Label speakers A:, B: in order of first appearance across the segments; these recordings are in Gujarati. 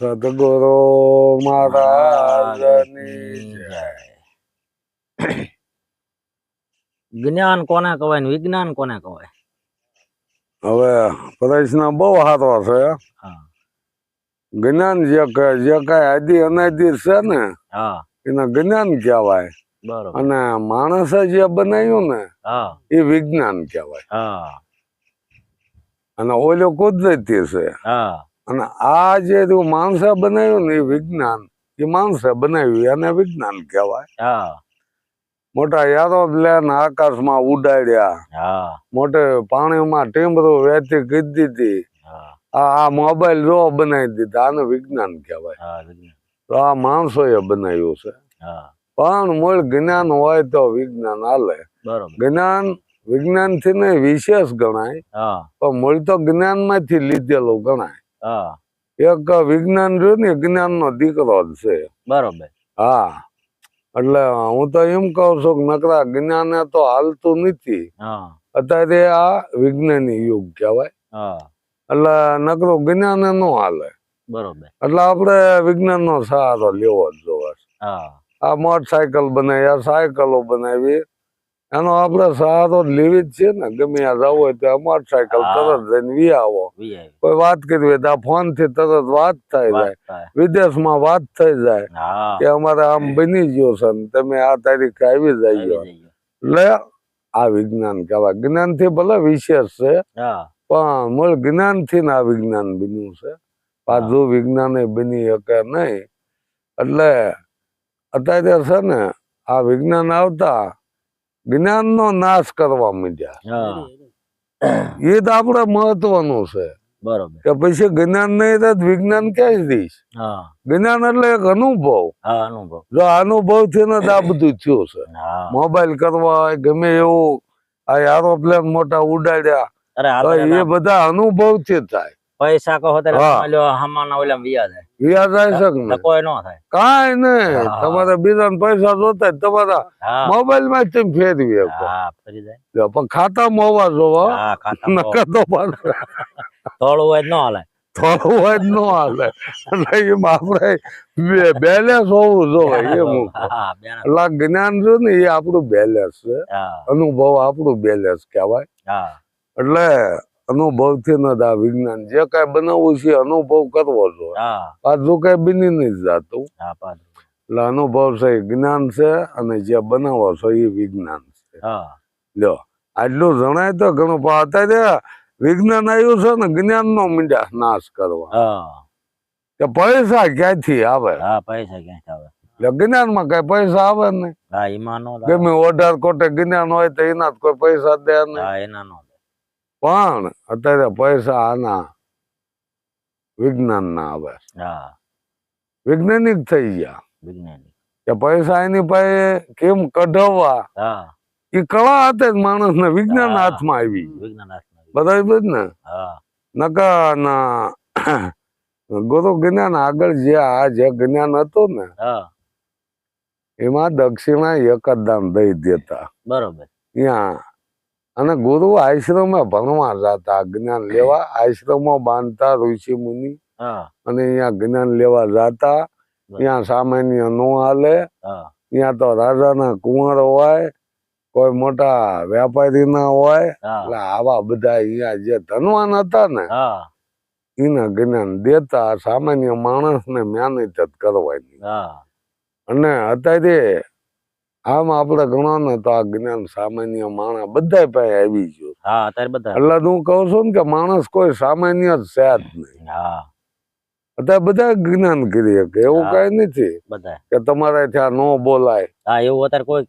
A: સદગુરુ મહારાજની જય.
B: જ્ઞાન કોને કહેવાય ને વિજ્ઞાન કોને કહેવાય?
A: હવે પ્રશ્ન બહુ સારો છે. જ્ઞાન જે જે કઈ આદિ અનાદિ છે ને
B: હા.
A: એને જ્ઞાન કહેવાય. અને માણસે જે બનાવ્યું ને
B: હા.
A: એ વિજ્ઞાન કહેવાય.
B: હા.
A: અને ઓલો કુદરતી છે.
B: હા.
A: અને આ જે માણસે બનાવ્યું ને એ વિજ્ઞાન એ માણસે બનાવ્યું એને વિજ્ઞાન કહેવાય.
B: હા.
A: મોટા એરોપ્લેન આકાશમાં ઉડાડ્યા. મોટે પાણીમાં ટીમરું વેચી કીધી
B: હતી
A: આ આ મોબાઈલ જો બનાવી દીધા આને વિજ્ઞાન કહેવાય. તો આ માણસોએ બનાવ્યું છે. પણ મૂળ જ્ઞાન હોય તો વિજ્ઞાન હાલે.
B: બરોબર.
A: જ્ઞાન વિજ્ઞાનથી ને વિશેષ ગણાય. પણ મૂળ તો જ્ઞાનમાંથી લીધેલું ગણાય. એક વિજ્ઞાન રહ્યું ને જ્ઞાન નો દીકરો જ છે.
B: બરોબર.
A: હા. એટલે હું તો એમ કહું છું કે નકરા જ્ઞાને તો હાલતું નથી. અત્યારે આ વિજ્ઞાની યુગ કહેવાય.
B: હા.
A: એટલે નકરું જ્ઞાને નો હાલે.
B: બરોબર.
A: એટલે આપણે વિજ્ઞાન નો સહારો લેવો જ જોવા આ મોટરસાયકલ બનાવી આ સાયકલો બનાવી. એનો આપણે સહારો લેવી જ છે ને ગમે ત્યાં જવું હોય તો આ મોટરસાયકલ. તરત જઈને વી આવો. કોઈ વાત કરવી હોય તો આ ફોનથી તરત વાત થઈ જાય. વિદેશમાં વાત થઈ જાય કે અમારે આમ બની ગયો છે ને તમે આ તારીખે આવી જઈએ. એટલે આ વિજ્ઞાન કહેવાય. જ્ઞાનથી ભલે વિશેષ છે પણ મૂળ જ્ઞાનથી આ વિજ્ઞાન બન્યું છે. પાછું વિજ્ઞાન બની શકે નહીં એટલે અત્યારે છે ને આ વિજ્ઞાન આવતા જ્ઞાન નો નાશ કરવા માંડ્યા. એ તો આપડે મહત્વનું છે.
B: બરોબર.
A: કે પછી જ્ઞાન નહીં તો વિજ્ઞાન ક્યાંય દઈશ જ્ઞાન એટલે એક અનુભવ.
B: હા અનુભવ.
A: જો અનુભવથી ને આ બધું થયું છે. મોબાઈલ કરવા હોય ગમે એવું આ એરોપ્લેન મોટા ઉડાડ્યા તો એ બધા અનુભવથી થાય.
B: પૈસા કહો ત્યારે વ્યાજ
A: આવી શકે ને?
B: કોઈ નો થાય.
A: કાંઈ નહીં.
B: હા.
A: બીજા પૈસા જોતા તમારા મોબાઈલમાં તમે ફેરવી શકો. પણ ખાતામાં હોવા જોવો.
B: ખાતા
A: નકર તો
B: થોડું હોય તો નો હાલે.
A: થોડું હોય ન હાલે. એટલે એમ આપણે બેલેન્સ હોવું જોવે એમ એટલે જ્ઞાન છે ને એ આપણું બેલેન્સ છે. અનુભવ આપણું બેલેન્સ કહેવાય.
B: હા.
A: એટલે અનુભવથી ન આ વિજ્ઞાન જે કઈ બનાવવું છે અનુભવ કરવો જોઈએ. પાછું કઈ બની નહીં જતું. એટલે અનુભવ છે એ જ્ઞાન છે અને જે બનાવો છો એ વિજ્ઞાન છે. લ્યો આટલું જણાય તો ઘણું પણ અત્યારે વિજ્ઞાન આવ્યું છે ને જ્ઞાન નો મીંડા નાશ કરવા.
B: હા.
A: કે પૈસા ક્યાંથી આવે?
B: હા પૈસા ક્યાંથી આવે?
A: જ્ઞાનમાં કઈ પૈસા આવે
B: નો.
A: ગમે ઓઢાર કોટે જ્ઞાન હોય તો એના જ કોઈ પૈસા દે
B: એના નો.
A: પણ અત્યારે પૈસા આના વિજ્ઞાન ના આવે વૈજ્ઞાનિક થઈ ગયા. કે પૈસા એની પાસે કેમ કઢાવવા? એ કળા હાથે જ માણસ ને વિજ્ઞાન હાથમાં આવી. બધા ને? નકા ના ગુરુ જ્ઞાન આગળ જે આ જે જ્ઞાન હતું ને એમાં દક્ષિણા એક જ દાન દઈ દેતા.
B: બરોબર.
A: ત્યાં અને ગુરુ આશ્રમે ભણવા જતા જ્ઞાન લેવા આશ્રમો બાંધતા ઋષિ મુનિ અને અહીંયા જ્ઞાન લેવા જતા. ત્યાં સામાન્ય નો હાલે. ત્યાં તો રાજાના કુંવર હોય કોઈ મોટા વેપારી ના હોય. એટલે આવા બધા અહીંયા જે ધનવાન હતા ને એના જ્ઞાન દેતા સામાન્ય માણસને મહેનત જ કરવાની. અને અત્યારે આમ આપણે ગણો ને તો આ જ્ઞાન સામાન્ય માણસ બધા પાસે આવી ગયો.
B: હા અત્યારે બધા.
A: એટલે હું કહું છું ને કે માણસ કોઈ સામાન્ય જ છે જ નહીં.
B: હા.
A: અત્યારે બધા જ્ઞાન કરી શકે એવું કઈ નથી કે તમારે ત્યાં ન બોલાય.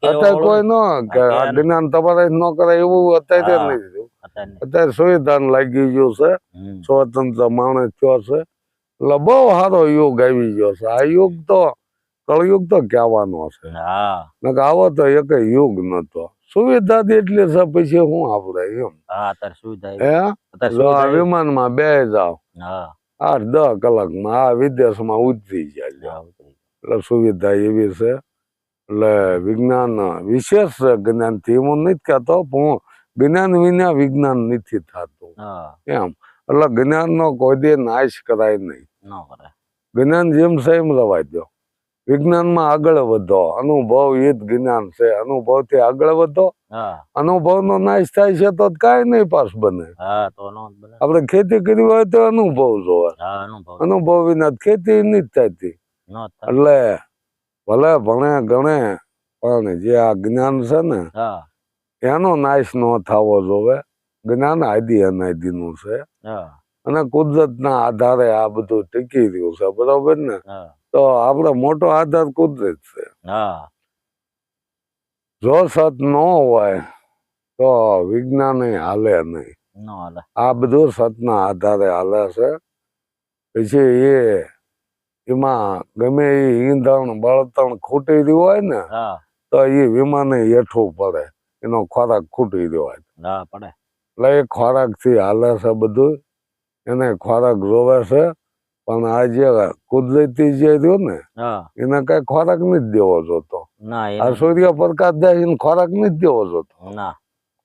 B: અત્યારે કોઈ
A: ન કે જ્ઞાન તમારે ન કરાય એવું અત્યારે નથી.
B: અત્યારે
A: સંવિધાન લાગી ગયું છે સ્વતંત્ર માણસ થયો છે. એટલે બહુ સારો યુગ આવી ગયો છે. આ યુગ તો કળયુગ તો કહેવાનો છે.
B: હા.
A: આવો તો એક યુગ નતો. સુવિધા એટલી છે પછી હું આપડે એમ.
B: સુવિધા વિમાન.
A: વિમાનમાં બે જાવ
B: હા.
A: આઠ દસ કલાકમાં આ વિદેશમાં ઉતરી જાય એટલે સુવિધા એવી છે. એટલે વિજ્ઞાન વિશેષ જ્ઞાનથી હું નથી કહેતો પણ હું જ્ઞાન વિના વિજ્ઞાન નથી થતું.
B: હા.
A: એમ. એટલે જ્ઞાન નો કોઈ દે નાશ કરાય નહીં. જ્ઞાન જેમ છે એમ રવા દો. વિજ્ઞાનમાં આગળ વધો. અનુભવ એ જ જ્ઞાન છે. અનુભવથી આગળ વધો.
B: અનુભવ
A: નો નાશ થાય છે તો કઈ નહીં પાસ બને.
B: નો
A: આપણે ખેતી કરી હોય તો અનુભવ જોવે.
B: અનુભવ.
A: અનુભવ વિના ખેતી જ થતી.
B: નો થાય.
A: એટલે ભલે ભણે ગણે પણ જે આ જ્ઞાન છે ને એનો નાશ ન થવો જોવે. જ્ઞાન આદિ અનાદિનું છે.
B: હા.
A: અને કુદરતના આધારે આ બધું ટીકી રહ્યું છે. બરોબર ને? તો આપણો મોટો આધાર કુદરત છે.
B: હા.
A: જો સત ન હોય તો વિજ્ઞાન હાલે નહીં. આ બધું સતના આધારે હાલે છે. પછી એ એમાં ગમે એ ઈંધણ બળતણ ખૂટી રહ્યું હોય ને તો એ વિમાને હેઠું પડે. એનો ખોરાક ખૂટી રહ્યો હોય.
B: પડે.
A: એટલે એ ખોરાકથી હાલે છે બધું. એને ખોરાક જોવે છે. પણ આ જે કુદરતી જે રહ્યો ને એને કઈ ખોરાક નથી દેવો જોતો. આ સૂર્ય પ્રકાશ દે એને ખોરાક નથી દેવો જોતો.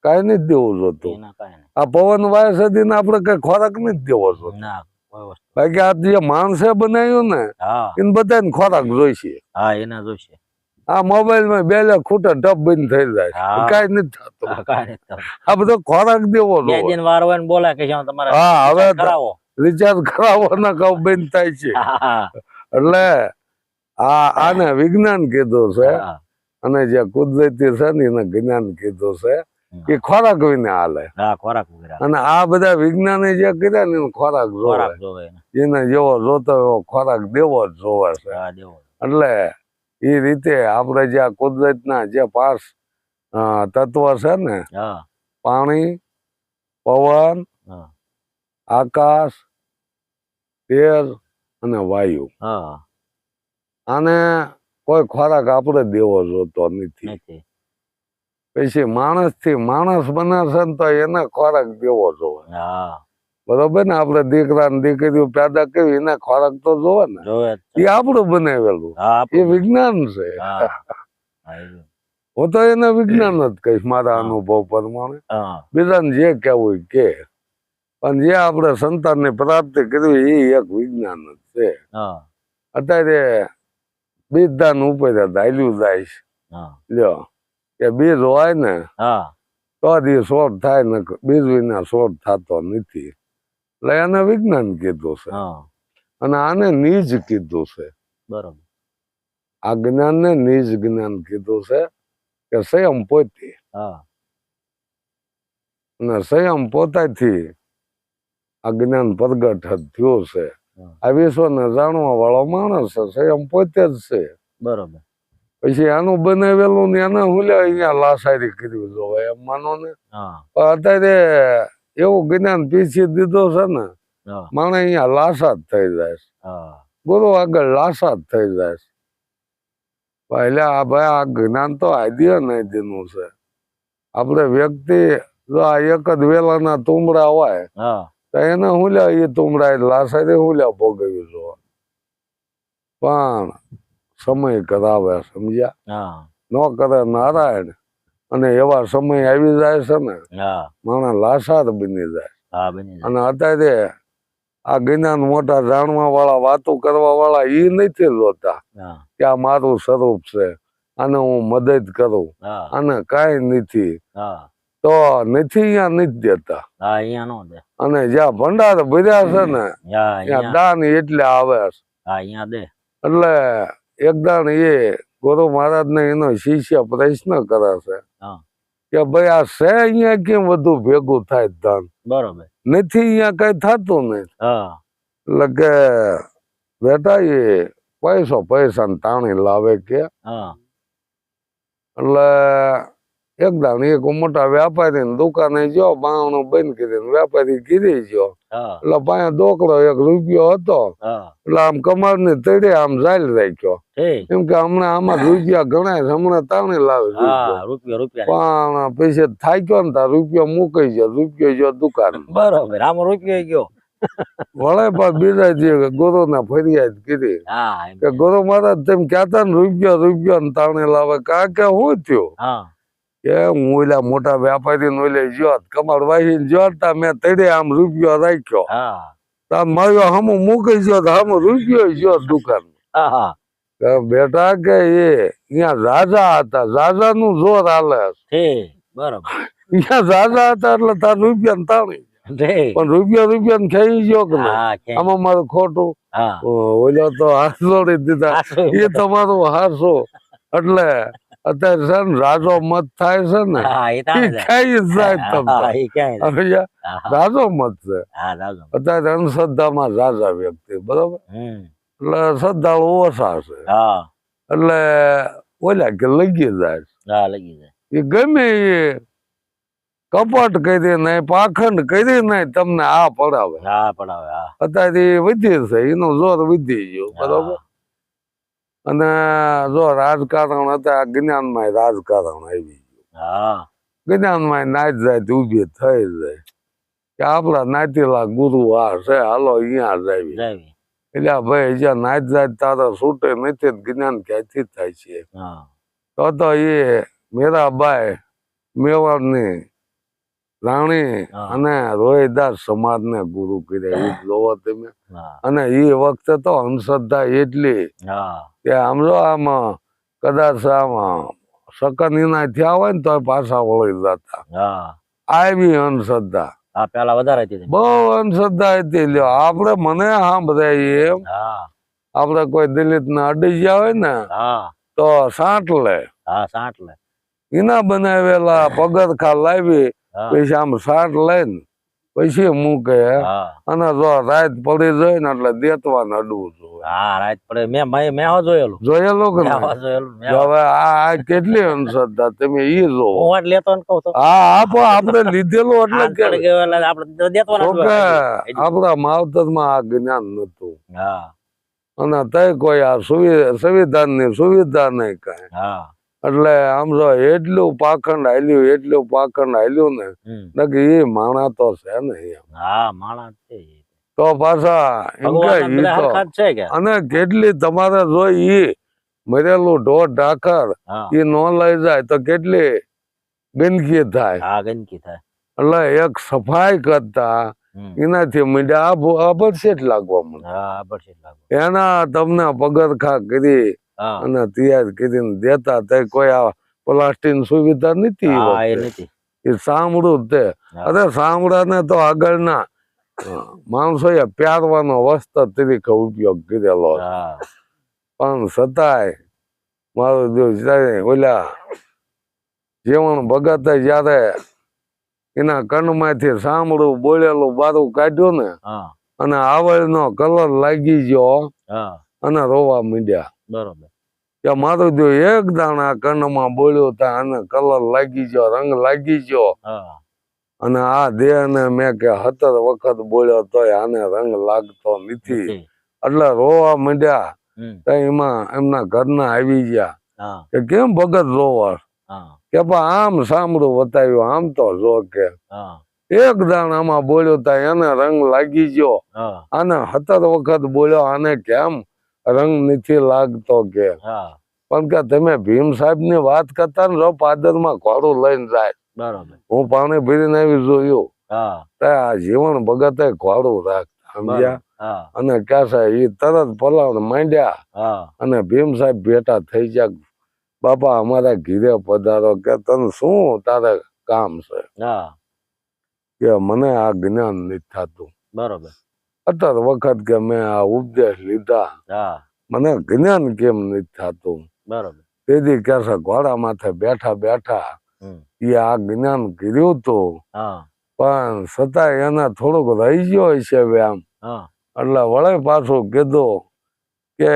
A: કઈ નથી દેવું જોતું. આ પવન વાય સદીને આપડે કઈ ખોરાક નથી દેવો જોતો.
B: ના
A: બાકી આ જે માણસે બનાવ્યું ને એને બધાને ખોરાક જોઈશે.
B: હા એના જોઈશે.
A: આ મોબાઈલમાં બેલે ખૂટે ટપ બંધ થઈ જાય. કઈ નથી થતું. આ બધો ખોરાક દેવો
B: બે
A: જોઈએ
B: દિન વાર હોય ને બોલે કે તમારે
A: હા હવે રિચાર્જ કરાવો ના કહું બંધ થાય છે. એટલે આ આને વિજ્ઞાન કીધું છે. અને જે કુદરતી છે ને એને જ્ઞાન કીધું છે એ ખોરાક વિને હાલે.
B: ખોરાક
A: અને આ બધા વિજ્ઞાને જે કર્યા ને એને ખોરાક જોવે.
B: એને.
A: જેવો જોતો એવો ખોરાક દેવો જ જોવે છે. એટલે એ રીતે આપણે જે આ કુદરતના જે પાસ તત્વ છે ને પાણી પવન આકાશ તેર અને વાયુ. આને કોઈ ખોરાક આપણે દેવો જોતો નથી. પછી માણસથી માણસ બને છે તો એને ખોરાક દેવો જોવે. બરોબર ને? આપડે દીકરા ને દીકરીઓ પેદા કરી એને ખોરાક તો જોવે ને? એ આપણું બનાવેલું. એ વિજ્ઞાન છે.
B: હા.
A: તો એને વિજ્ઞાન જ કહીશ મારા અનુભવ પ્રમાણે. બીજાને જે કેવું કે. પણ જે આપણે સંતાનની પ્રાપ્તિ કરવી એ એક વિજ્ઞાન જ છે. અત્યારે બીજા દાન ઉપર જ જાય છે. લ્યો કે બીજ હોય ને તો જ એ થાય ને બીજ વિના શોર્ટ થતો નથી. એટલે એને વિજ્ઞાન કીધું છે.
B: હા.
A: અને આને નીજ કીધું છે.
B: બરાબર.
A: આ જ્ઞાનને નીજ જ્ઞાન કીધું છે કે સંયમ પોતે.
B: હા.
A: અને સંયમ પોતાથી આ જ્ઞાન પ્રગટ થયો છે.
B: આ
A: આ વિશ્વને જાણવા વાળો માણસ છે એમ પોતે જ છે.
B: બરોબર.
A: પછી આનું બનાવેલું ને એને હું લે અહીંયા લાસારી કર્યું જોવે એમ માનો ને? અત્યારે એવું જ્ઞાન પીછી દીધો છે ને માણે અહીંયા લાસા જ થઈ જાય ગુરુ આગળ લાસા જ થઈ જાય પહેલા આ ભાઈ આ જ્ઞાન તો આદ્ય નૈદીનું છે. આપણે વ્યક્તિ જો આ એક જ વેલાના તુમડા હોય એને હું લ્યા એ તુમડા લાસાઈ હું લ્યા ભોગવ્યું જોવે પણ સમય કરાવે સમજ્યા? ન કરે નારાયણ. અને એવા સમય આવી જાય છે ને
B: માણા
A: માણસ લાસાર બની જાય. અને અત્યારે આ જ્ઞાન મોટા જાણવા વાળા વાતો કરવા વાળા એ નથી જોતા કે આ મારું સ્વરૂપ છે આને હું મદદ કરું.
B: અને
A: આને કાંઈ નથી. તો નથી અહીંયા નથી દેતા. અને જ્યાં ભંડાર ભર્યા છે ને ત્યાં દાન એટલે આવે છે. એટલે એકદાન એ ગુરુ મહારાજ ને એનો શિષ્ય પ્રશ્ન કરે છે કે ભાઈ આ છે અહીંયા કેમ વધુ ભેગું થાય ધન
B: બરોબર.
A: નથી અહીંયા કઈ થતું નહીં
B: હા.
A: એટલે કે બેટા એ પૈસો પૈસા ને તાણી લાવે કે.
B: હા.
A: એટલે એક દાણ એક મોટા વ્યાપારી ની દુકાને જો બાવણું બંધ કરીને વેપારી ગીરી ગયો. એટલે પાસે દોકડો એક રૂપિયો હતો. એટલે આમ કમાડ ને તળે આમ ઝાલ રાખ્યો. એમ કે હમણાં આમાં રૂપિયા ગણાય હમણાં તાણે લાવે પણ પૈસે થાક્યો ને તાર રૂપિયો મૂકી ગયો રૂપિયો ગયો દુકાન
B: બરોબર આમાં રૂપિયો ગયો.
A: વળે પણ બીજા જે ગુરુ ને ફરિયાદ કરી. કે ગુરુ મહારાજ તેમ કેતા ને રૂપિયો રૂપિયો ને તાણે લાવે. કા કે હું થયું? કે હું ઓલા મોટા વ્યાપારી ને ઓલે જ્યોત કમળ વાહી જ્યોત તા મેં તડે આમ રૂપિયો રાખ્યો.
B: હા.
A: માર્યો હમું મૂકી ગયો હમ રૂપિયો ગયો દુકાન બેટા કે એ અહીંયા રાજા હતા રાજા નું જોર હાલે
B: બરાબર.
A: અહીંયા રાજા હતા એટલે તાર રૂપિયા તાણી
B: ઠીક
A: પણ રૂપિયા રૂપિયા ખાઈ ગયો કે આમાં મારું ખોટું?
B: હા.
A: ઓલો તો હાથ દીધા. એ તમારું હાસો એટલે અત્યારે છે ને રાજો મત થાય છે ને
B: ક્યાંય? હા, હા.
A: રાજો મત છે. અત્યારે અંધશ્રદ્ધામાં રાજા વ્યક્તિ બરોબર? એટલે શ્રદ્ધાળુ ઓછા છે. એટલે ઓલા કે લગી જાય
B: હા લગી જાય.
A: એ ગમે એ કપટ કરી નહીં પાખંડ કરી નહીં તમને આ પડાવે.
B: હા પડાવે હા.
A: અત્યારે એ વધી છે એનું જોર વધી ગયું બરોબર? અને જો રાજકારણ હતા જ્ઞાનમાં રાજકારણ આવી ગયું. જ્ઞાનમાં નાચ જાય ઊભી થઈ જાય. કે આપણા નાચેલા ગુરુ આ છે હાલો અહીંયા
B: જાય.
A: એટલે ભાઈ જ્યાં નાચ જાય તારે છૂટે નથી જ્ઞાન ક્યાંથી થાય છે?
B: હા.
A: તો તો એ મીરાબાઈ મેવાડની રાણી. અને રોહિદાસ સમાજને ગુરુ કર્યા. એ જોવો તમે. અને એ વખતે તો અંધશ્રદ્ધા એટલી કે આમ જો આમ કદાચ આમ શકનીના થયા હોય ને તો પાછા વળી જતા. આવી અંધશ્રદ્ધા.
B: પેલા વધારે હતી
A: બહુ અંધશ્રદ્ધા હતી લ્યો. આપણે મને સાંભળાય એમ.
B: આપડે
A: આપણે કોઈ દિલીપ ને અડી ગયા હોય ને
B: હા.
A: તો સાંટ લે.
B: હા સાંટ લે.
A: એના બનાવેલા પગરખા લાવી પછી આમ સાટ લઈને પછી મૂકે અને જો રાત પડી જાય ને એટલે દેતવા નડવું જોઈએ.
B: હા રાત પડે. મેં મેં મેં જોયેલું.
A: કે
B: મેં? જોયેલું મેં હો-
A: હવે આ કેટલી અંધશ્રદ્ધા? તમે ઈ જો
B: હું લેતો ને કહું
A: હા આપો આપણે લીધેલું એટલે કે
B: આપણે
A: આપણા
B: માવતર
A: કે માવતરમાં આ જ્ઞાન નતું
B: હા.
A: અને તય કોઈ આ સુવિધા સુવિધાની સુવિધા નહીં કઈ.
B: હા.
A: એટલે આમ જો એટલું પાખંડ હાલ્યું એટલું પાખંડ હાલ્યું ને. એ માણા તો છે ને
B: હા માણસ છે
A: તો પાછા કે અને કેટલી તમારે જો ઈ મરેલું ઢોર ઢાકર એ ન લઈ જાય તો કેટલી ગંદકી થાય.
B: ગંદકી થાય.
A: એટલે એક સફાઈ કરતા. એનાથી મીંડા આભરશેટ લાગવા મળે એના તમને પગરખા કરી અને તૈયાર કરીને દેતા તે કોઈ આ પ્લાસ્ટિક સુવિધા નથી
B: એ
A: એ સાંભળું તે. અરે સાંભળાને તો આગળના માણસોએ પ્યારવાનો વસ્ત્ર તરીકે ઉપયોગ કરેલો પણ છતાંય મારું જ્યારે ઓલા જીવન ભગત જયારે એના કણમાંથી સાંભળું બોલેલું બારું કાઢ્યું ને
B: અને
A: અને આવળનો કલર લાગી ગયો અને રોવા માંડ્યા.
B: બરોબર.
A: કે મારું જો એક દાણા કણમાં બોલ્યો તા અને કલર લાગી ગયો રંગ લાગી ગયો. અને આ દેહને મેં કે હતર વખત બોલ્યો તો આને રંગ લાગતો નથી. એટલે રોવા માંડ્યા. એમાં એમના ઘરના આવી ગયા. કે કેમ ભગત રોવા કે આમ સાંભળું બતાવ્યું આમ તો જો કે. એક દાણામાં બોલ્યો તા એને રંગ લાગી ગયો. આને હતર વખત બોલ્યો આને કેમ રંગ નથી લાગતો કે. પણ કે તમે ભીમ સાહેબની વાત કરતા ને જો પાદરમાં ઘોડું લઈને જાય.
B: બરોબર.
A: હું પાણી ભરીને આવી જોયું. આ જીવન ભગતે ઘોડું રાખતા સમજ્યા? અને ક્યાં એ તરત પલાણ માંડ્યા. અને ભીમ સાહેબ ભેટા થઈ ગયા. બાપા અમારા ઘીરે પધારો કે તને શું તારે કામ છે?
B: હા.
A: કે મને આ જ્ઞાન નથી થતું.
B: બરોબર.
A: અત્યાર વખત કે મેં આ ઉપદેશ લીધા. મને જ્ઞાન કેમ નથી થતું?
B: બરોબર.
A: તેથી કે ઘોડા માથે બેઠા બેઠા એ આ જ્ઞાન કર્યું હતું પણ છતાં એને થોડુંક રહી ગયો હશે વ્યામ એટલે વળે પાછું કીધું કે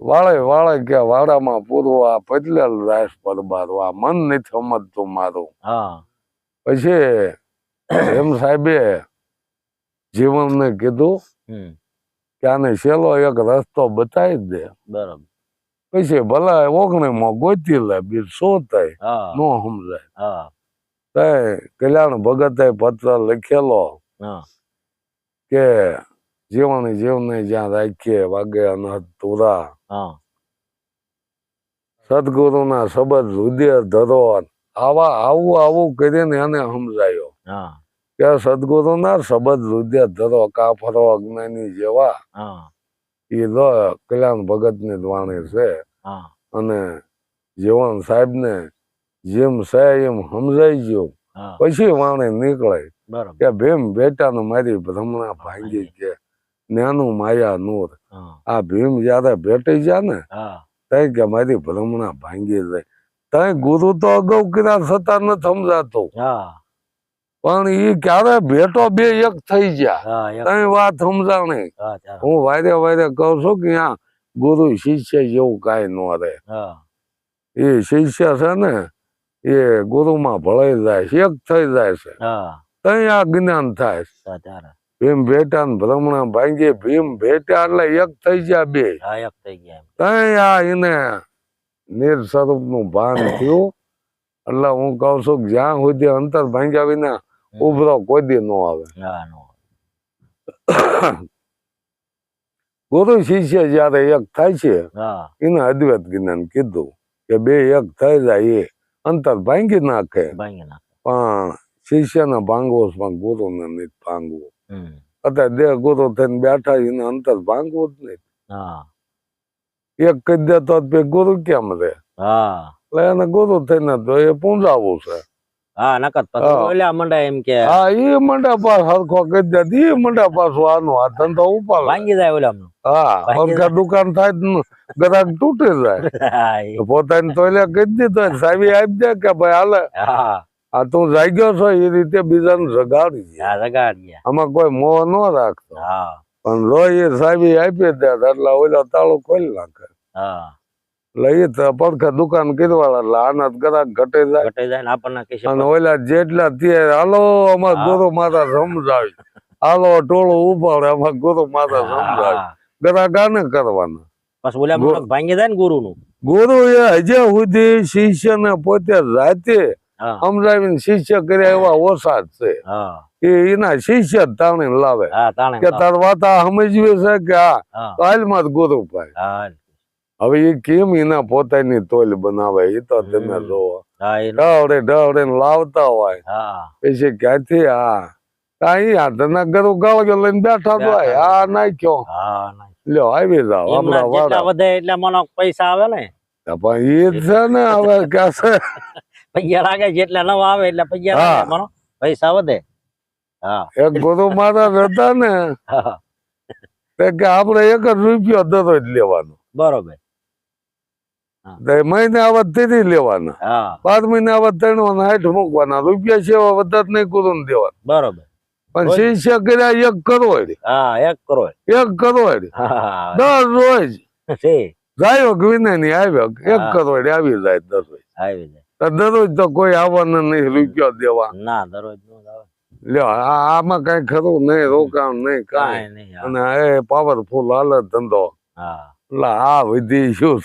A: વાળે વાળે કે વાડામાં પૂરવા પતલેલ રાસ પરબારવા મન નથી સમજતું મારું.
B: હા.
A: પછી એમ સાહેબે જીવનને કીધું કે આને છેલ્લો એક રસ્તો બતાવી દે.
B: બરાબર.
A: પછી ભલા ઓગણીમાં ગોતી લે બીજ શું થાય નો સમજાય. તે કલ્યાણ ભગતે પત્ર લખેલો
B: હા.
A: કે જીવન જીવને જ્યાં રાખીએ વાગે અનહદ તુરા
B: હા.
A: સદગુરુના શબ્દ હૃદય ધરો આવા આવું આવું કરીને એને સમજાયો.
B: હા.
A: કે સદગુરુ ના શબ્દ રુદ્ય ધરો કાફરો અજ્ઞાની જેવા. એ લો કલ્યાણ ભગતની વાણી છે. અને જીવન સાહેબ ને જેમ છે એમ સમજાઈ ગયો. પછી વાણી નીકળે કે ભીમ બેટા મારી ભ્રમણા ભાંગી કે નાનું માયા નૂર. આ ભીમ જયારે ભેટી જા ને તઈ કે મારી ભ્રમણા ભાંગી જાય તઈ ગુરુ તો અગાઉ કર્યા છતાં ન સમજાતું.
B: હા.
A: પણ એ ક્યારે ભેટો બે એક થઈ ગયા. તઈ વાત સમજાણી.
B: હા
A: વાયરે વારે કઉ છું કે આ ગુરુ શિષ્ય જેવું કઈ ન
B: રે
A: એ શિષ્ય છે ને એ ગુરુમાં ભળાઈ જાય છે એક થઈ જાય છે. તઈ આ જ્ઞાન થાય. ભીમ ભેટા ને ભ્રમણા ભાંગી ભીમ ભેટ્યા એટલે એક થઈ ગયા બે.
B: થઈ ગયા એમ.
A: તઈ આ એને નિર સ્વરૂપનું ભાન થયું. એટલે હું કઉ છું જ્યાં સુધી અંતર ભાંગ્યા વિના ઉભરો કોઈ દી ન આવે. ગુરુ શિષ્ય જયારે એક થાય છે એને અદ્વૈત જ્ઞાન કીધું કે બે એક થઈ જાય એ અંતર ભાંગી નાખે. પણ શિષ્યને ભાંગવો પણ ગુરુને નહીં ભાંગવો. અત્યારે દેહ ગુરુ થઈને બેઠા એને અંતર ભાંગવું જ નહીં.
B: હા.
A: એક કહી દેતો તો ગુરુ કેમ રે?
B: હા.
A: એટલે એને ગુરુ થઈને તો એ પૂંજાવું છે.
B: હા નકર. ઓલા મંડાય એમ કે
A: હા એ મંડા પાસ હરખો કહી દે. એ મંડા પાસ વાનો આ ધંધો ઉપાલ
B: ભાંગી જાય ઓલા
A: હા હરખા દુકાન થાય ગ્રાહક તૂટી જાય. પોતાની તોલે કહી દીધો સાવી આપી દે કે ભાઈ હાલે.
B: હા.
A: આ તું જાગ્યો છો એ રીતે બીજાને જગાડી.
B: હા રગાડ
A: આમાં કોઈ મોહ ન રાખતો.
B: હા.
A: પણ રોય સાવી આપી દે એટલે ઓલો તાળું ખોલી નાખે.
B: હા.
A: તો પડખે દુકાન કીધવાળા એટલે આના કદાચ ઘટે જાય.
B: ઘટે જાય આપણને
A: અને ઓલા જેટલા તે હાલો અમાર ગુરુ માતા સમજાવી. હાલો ટોળો ઉપાડે અમાર ગુરુ માતા સમજાવી.
B: હા.
A: ગાને કરવાના.
B: પછી ઓલા મંડપ ભાંગી જાય ને ગુરુ નું
A: ગુરુ એ હજે સુધી શિષ્યને પોતે જાતે સમજાવીને શિષ્ય કર્યા એવા ઓછા છે. એના શિષ્ય તાણી લાવે. કે તાર વાત સમજવી છે કે
B: હા.
A: કાલમાં જ ગુરુ ભાઈ હવે એ કેમ એના પોતાની તોલ બનાવે? એ તો તમે. જોવો
B: હા
A: ઢવડે ઢવડે લાવતા હોય.
B: હા.
A: પછી ક્યાંથી? આ કાંઈ આ તને ગરુ ગાળો લઈને બેઠા
B: બેઠા.
A: આ નાખ્યો
B: હા
A: લ્યો આવી જાવ
B: એમના
A: વાળા
B: વધે એટલે મને પૈસા આવે ને.
A: પણ એ છે ને હવે ક્યાં
B: પૈસા લાગે જેટલા નવા આવે એટલે લાગે મને પૈસા વધે. હા.
A: એક ગુરુ માતા હતા ને
B: હા.
A: કે આપણે એક જ રૂપિયો દરરોજ લેવાનો.
B: બરોબર.
A: તે મહિને ત્રીસ લેવાના. પાંચ મહિને આવત ત્રણ હાઠ મૂકવાના. રૂપિયા સેવા બધા નહીં ને દેવાના.
B: બરોબર.
A: પણ શિષ્ય કર્યા એક
B: એક
A: એક ની આવ્યો. એક. કરોડ આવી જાય દરરોજ.
B: આવી જાય.
A: તો દરરોજ તો કોઈ આવવાના નહીં રૂપિયો દેવા.
B: ના દરરોજ
A: લ્યો આમાં કઈ ખરું નહીં રોકાણ નહીં કાંઈ. અને એ પાવરફુલ હાલત ધંધો.
B: હા.
A: એટલે આ વિધિ શું